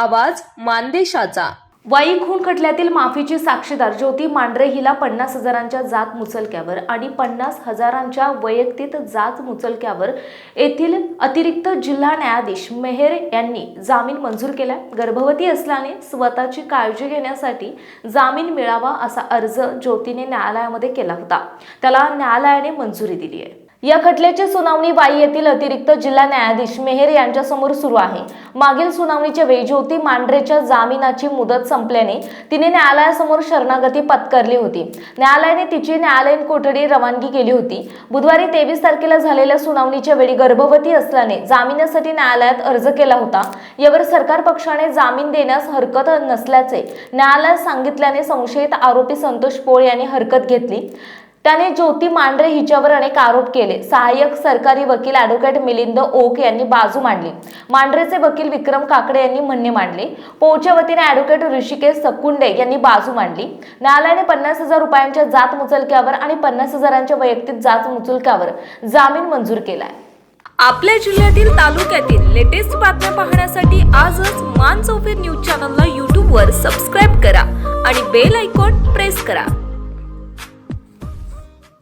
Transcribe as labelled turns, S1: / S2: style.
S1: आवाज मानदेशाचा.
S2: वाई खून खटल्यातील माफीची साक्षीदार ज्योती मांढरे हिला पन्नास हजारांच्या जात मुचलक्यावर आणि पन्नास हजारांच्या वैयक्तिक जात मुचलक्यावर येथील अतिरिक्त जिल्हा न्यायाधीश मेहेर यांनी जामीन मंजूर केला. गर्भवती असल्याने स्वतःची काळजी घेण्यासाठी जामीन मिळावा असा अर्ज ज्योतीने न्यायालयामध्ये केला होता. त्याला न्यायालयाने मंजुरी दिली आहे. या खटल्याची सुनावणी वाई येथील अतिरिक्त जिल्हा न्यायाधीश मेहेर यांच्यासमोर सुरू आहे. मागील सुनावणीच्या वेळी ज्योती मांढरेच्या जामिनाची मुदत संपल्याने तिने न्यायालयासमोर शरणागती पत्करली होती. न्यायालयाने तिची न्यायालयीन कोठडी रवानगी केली होती. बुधवारी तेवीस तारखेला झालेल्या सुनावणीच्या वेळी गर्भवती असल्याने जामिनासाठी न्यायालयात अर्ज केला होता. यावर सरकार पक्षाने जामीन देण्यास हरकत नसल्याचे न्यायालयात सांगितल्याने संशयित आरोपी संतोष पोळ यांनी हरकत घेतली. त्याने ज्योती मांढरे हिच्यावर अनेक आरोप केले. सहाय्यक सरकारी वकील ॲडव्होकेट मिलिंद ओक यांनी बाजू मांडली. मांढरेचे वकील विक्रम काकडे यांनी म्हणणे मांडले. पोच्या वतीने ॲडव्होकेट ऋषिकेश सकुंडे यांनी बाजू मांडली. न्यायालयाने पन्नास हजार रुपयांच्या जात मुचलक्यावर आणि पन्नास हजारांच्या वैयक्तिक जात मुचलक्यावर जामीन मंजूर केलाय.
S1: आपल्या जिल्ह्यातील तालुक्यातील लेटेस्ट बातम्या पाहण्यासाठी आजच मान चौफेर न्यूज चॅनलला यूट्यूबवर सबस्क्राईब करा आणि बेल आयकॉन प्रेस करा.